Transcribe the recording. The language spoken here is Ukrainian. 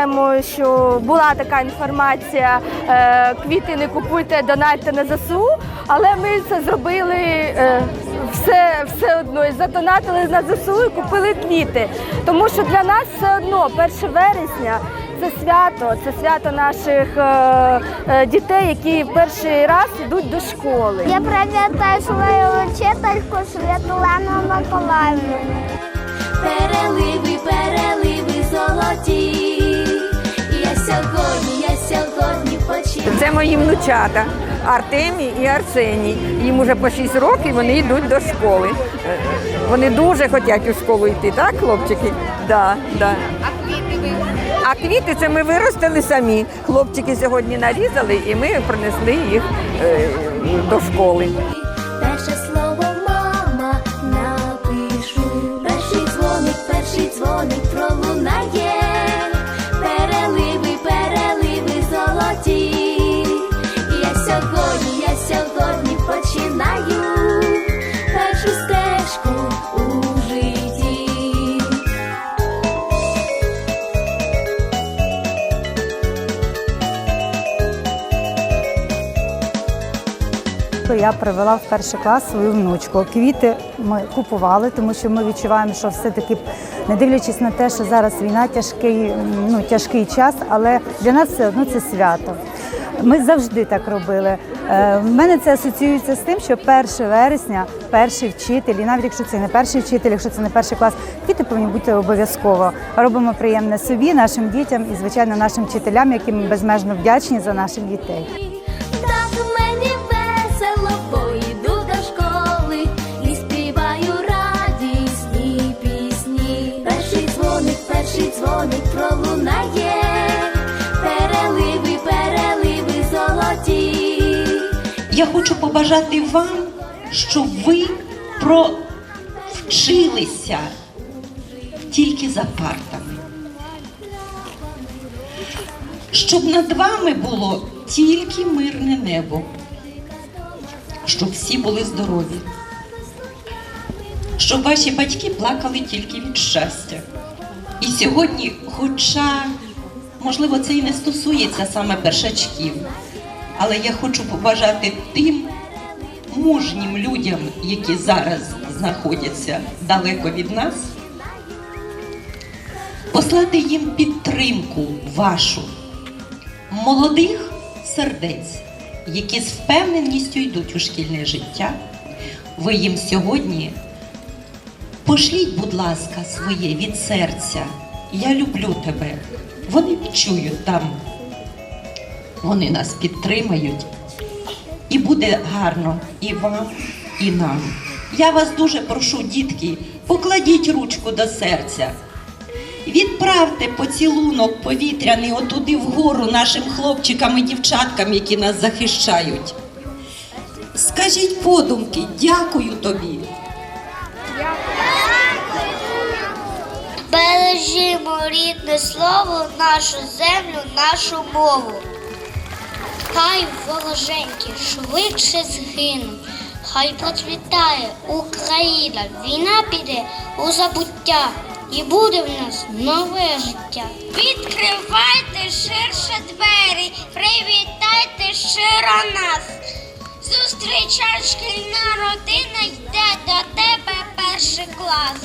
знали, що була така інформація. е, Квіти не купуйте, донайте на ЗСУ. Але ми це зробили е, все, все одно і задонатили на ЗСУ і купили квіти. Тому що для нас все одно 1 вересня це свято, це свято наших е, е, дітей, які перший раз йдуть до школи. Я пам'ятаю свою вчительку Світлану Миколаївну. переливи, переливи Це мої внучата Артемій і Арсеній. Їм уже по 6 років вони йдуть до школи. Е, Вони дуже хочуть у школу йти, так, хлопчики? Да, да. А квіти це ми виростили самі. Хлопчики сьогодні нарізали і ми принесли їх е, до школи. Я привела в перший клас свою внучку. Квіти ми купували, тому що ми відчуваємо, що все-таки, не дивлячись на те, що зараз війна тяжкий, ну, тяжкий час, але для нас все одно це свято. Ми завжди так робили. Е, В мене це асоціюється з тим, що 1 вересня, перший вчитель, і навіть якщо це не перший вчитель, якщо це не перший клас, квіти повинні бути обов'язково. Робимо приємне собі, нашим дітям і, звичайно, нашим вчителям, яким ми безмежно вдячні за наших дітей. Я хочу побажати вам, щоб ви провчилися тільки за партами. Щоб над вами було тільки мирне небо, щоб всі були здорові, щоб ваші батьки плакали тільки від щастя. І сьогодні, хоча, можливо, це і не стосується саме першачків, але я хочу побажати тим мужнім людям, які зараз знаходяться далеко від нас, послати їм підтримку вашу, молодих сердець, які з впевненістю йдуть у шкільне життя. Ви їм сьогодні пошліть, будь ласка, своє від серця. Я люблю тебе. Вони відчують там вони нас підтримають. І буде гарно і вам, і нам. Я вас дуже прошу, дітки, покладіть ручку до серця. Відправте поцілунок повітряний отуди вгору нашим хлопчикам і дівчаткам, які нас захищають. Скажіть подумки, дякую тобі. Бережімо рідне слово, нашу землю, нашу мову. Хай вороженьки швидше згинуть, хай процвітає Україна, війна піде у забуття і буде в нас нове життя. Відкривайте ширше двері, привітайте щиро нас. Зустрічай шкільна родина йде до тебе перший клас.